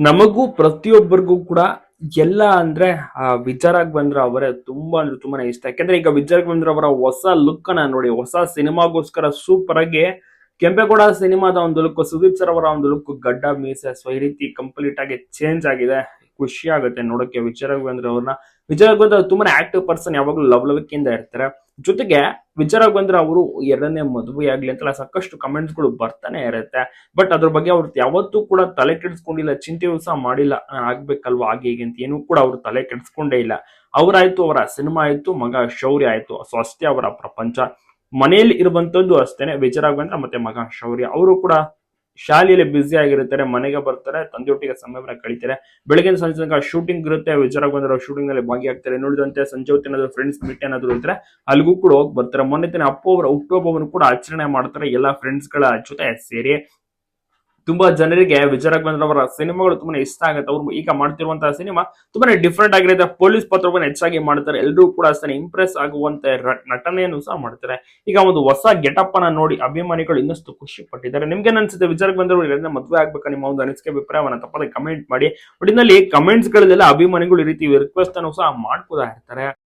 ನಮಗೂ ಪ್ರತಿಯೊಬ್ಬರಿಗೂ ಕೂಡ ಎಲ್ಲ ಅಂದ್ರೆ, ಆ, ವಿಚಾರಕ್ಕೆ ಬಂದ್ರೆ ಅವರೇ ತುಂಬಾ ಅಂದ್ರೆ ತುಂಬಾನೇ ಇಷ್ಟ. ಯಾಕಂದ್ರೆ ಈಗ ವಿಚಾರಕ್ ಬಂದ್ರೆ ಅವರ ಹೊಸ ಲುಕ್ ಅನ್ನ ನೋಡಿ, ಹೊಸ ಸಿನಿಮಾಗೋಸ್ಕರ ಸೂಪರ್ ಆಗಿ ಕೆಂಪೇಗೌಡ ಸಿನಿಮಾದ ಒಂದು ಲುಕ್ ಸುದೀಪ್ ಸರ್ ಅವರ ಒಂದು ಲುಕ್ ಗಡ್ಡ ಮೀಸೆ, ಸೊ ಈ ರೀತಿ ಕಂಪ್ಲೀಟ್ ಆಗಿ ಚೇಂಜ್ ಆಗಿದೆ. ಖುಷಿ ಆಗುತ್ತೆ ನೋಡೋಕೆ. ವಿಜಯ ಬಂದ್ರೆ ಅವ್ರನ್ನ. ವಿಜಯ ಬಂದ್ರೆ ಅವ್ರು ತುಂಬಾನೇ ಆಕ್ಟಿವ್ ಪರ್ಸನ್ ಯಾವಾಗಲೂ ಲವಲವಿಕೆಯಿಂದ ಇರ್ತಾರೆ. ಜೊತೆಗೆ ವಿಜಯ ಬಂದ್ರೆ ಅವರು ಎರಡನೇ ಮದುವೆ ಆಗ್ಲಿ ಅಂತೆಲ್ಲ ಸಾಕಷ್ಟು ಕಮೆಂಟ್ಸ್ಗಳು ಬರ್ತಾನೆ ಇರುತ್ತೆ. ಬಟ್ ಅದ್ರ ಬಗ್ಗೆ ಅವ್ರು ಯಾವತ್ತೂ ಕೂಡ ತಲೆ ಕೆಡಿಸ್ಕೊಂಡಿಲ್ಲ ಚಿಂತೆಯೂ ಸಹ ಮಾಡಿಲ್ಲ, ಆಗ್ಬೇಕಲ್ವಾ ಹಾಗೆ ಹೀಗೆ ಅಂತ ಏನು ಕೂಡ ಅವ್ರು ತಲೆ ಕೆಡಿಸ್ಕೊಂಡೇ ಇಲ್ಲ. ಅವರಾಯ್ತು, ಅವರ ಸಿನಿಮಾ ಆಯ್ತು, ಮಗ ಶೌರ್ಯ ಆಯ್ತು. ಸೊ ಅಷ್ಟೇ ಅವರ ಪ್ರಪಂಚ. ಮನೆಯಲ್ಲಿ ಇರುವಂತದ್ದು ಅಷ್ಟೇನೆ ವಿಚಾರವಂತ ಮತ್ತೆ ಮಗ ಶೌರ್ಯ. ಅವರು ಕೂಡ ಶಾಲೆಯಲ್ಲಿ ಬ್ಯುಸಿ ಆಗಿರುತ್ತಾರೆ ಮನೆಗೆ ಬರ್ತಾರೆ ತಂದೆಯೊಟ್ಟಿಗೆ ಸಮಯವನ್ನ ಕಳಿತಾರೆ. ಬೆಳಗಿನ ಸಂಜೆ ತನಕ ಶೂಟಿಂಗ್ ಇರುತ್ತೆ ವಿಚಾರ ಬಂದ್ರೆ ಶೂಟಿಂಗ್ನಲ್ಲಿ ಭಾಗಿಯಾಗ್ತಾರೆ. ನೋಡಿದಂತೆ ಸಂಜೆ ಹೊತ್ತು ಫ್ರೆಂಡ್ಸ್ ಮೀಟ್ ಏನಾದ್ರು ಇದ್ರೆ ಅಲ್ಲಿಗೂ ಕೂಡ ಹೋಗಿ ಬರ್ತಾರೆ. ಮೊನ್ನೆ ದಿನ ಅಪ್ಪ ಅವರ ಹುಟ್ಟುಹಬ್ಬವನ್ನು ಕೂಡ ಆಚರಣೆ ಮಾಡ್ತಾರೆ. ಎಲ್ಲಾ ಫ್ರೆಂಡ್ಸ್ಗಳ ಜೊತೆ ಸೇರಿ. ತುಂಬಾ ಜನರಿಗೆ ವಿಚಾರಕ್ಕೆ ಬಂದ್ರೆ ಅವರ ಸಿನಿಮಾಗಳು ತುಂಬಾನೇ ಇಷ್ಟ ಆಗುತ್ತೆ. ಅವ್ರು ಈಗ ಮಾಡ್ತಿರುವಂತಹ ಸಿನಿಮಾ ತುಂಬಾನೇ ಡಿಫ್ರೆಂಟ್ ಆಗಿರುತ್ತೆ. ಪೊಲೀಸ್ ಪಾತ್ರವನ್ನು ಹೆಚ್ಚಾಗಿ ಮಾಡ್ತಾರೆ. ಎಲ್ಲರೂ ಕೂಡ ಅಷ್ಟೇ ಇಂಪ್ರೆಸ್ ಆಗುವಂತೆ ನಟನೆಯನ್ನು ಸಹ ಮಾಡ್ತಾರೆ. ಈಗ ಒಂದು ಹೊಸ ಗೆಟಪ್ ಅನ್ನ ನೋಡಿ ಅಭಿಮಾನಿಗಳು ಇನ್ನಷ್ಟು ಖುಷಿ ಪಟ್ಟಿದ್ದಾರೆ. ನಿಮ್ಗೆ ಅನ್ಸುತ್ತೆ ವಿಚಾರಕ್ಕೆ ಬಂದ್ರೆ ಎರಡನೇ ಮದುವೆ ಆಗ್ಬೇಕಾ? ನಿಮ್ಮ ಒಂದು ಅನಿಸಿಕೆ, ಅಭಿಪ್ರಾಯವನ್ನು ತಪ್ಪದೆ ಕಮೆಂಟ್ ಮಾಡಿ. ಒಟ್ಟಿನಲ್ಲಿ ಕಮೆಂಟ್ಸ್ ಗಳಲ್ಲೆಲ್ಲ ಅಭಿಮಾನಿಗಳು ಈ ರೀತಿ ರಿಕ್ವೆಸ್ಟ್ ಅನ್ನು ಸಹ ಮಾಡ್ಕೋತಾ ಇರ್ತಾರೆ.